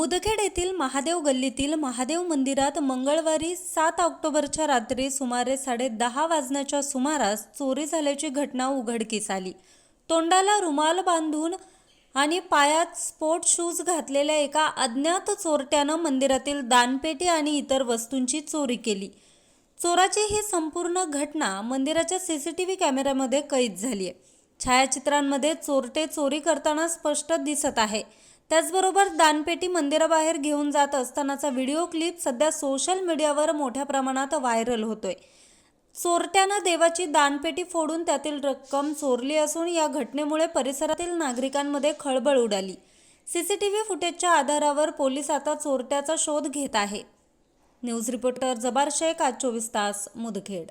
मुदखेड येथील महादेव गल्लीतील महादेव मंदिरात मंगळवारी सात ऑक्टोबरच्या रात्री सुमारे साडे दहा वाजण्याच्या सुमारास चोरी झाल्याची घटना उघडकीस आली. तोंडाला रुमाल बांधून आणि पायात स्पोर्ट शूज घातलेल्या एका अज्ञात चोरट्यानं मंदिरातील दानपेटी आणि इतर वस्तूंची चोरी केली. चोराची ही संपूर्ण घटना मंदिराच्या सी सी टी व्ही कॅमेऱ्यामध्ये कैद झाली आहे छायाचित्रांमध्ये चोरटे चोरी करताना स्पष्ट दिसत आहे. त्याचबरोबर दानपेटी मंदिराबाहेर घेऊन जात असतानाचा व्हिडिओ क्लिप सध्या सोशल मीडियावर मोठ्या प्रमाणात व्हायरल होतोय. चोरट्यानं देवाची दानपेटी फोडून त्यातील रक्कम चोरली असून या घटनेमुळे परिसरातील नागरिकांमध्ये खळबळ उडाली. सीसीटीव्ही फुटेजच्या आधारावर पोलीस आता चोरट्याचा शोध घेत आहे. न्यूज रिपोर्टर जबार शेख आज चोवीस तास मुदखेड.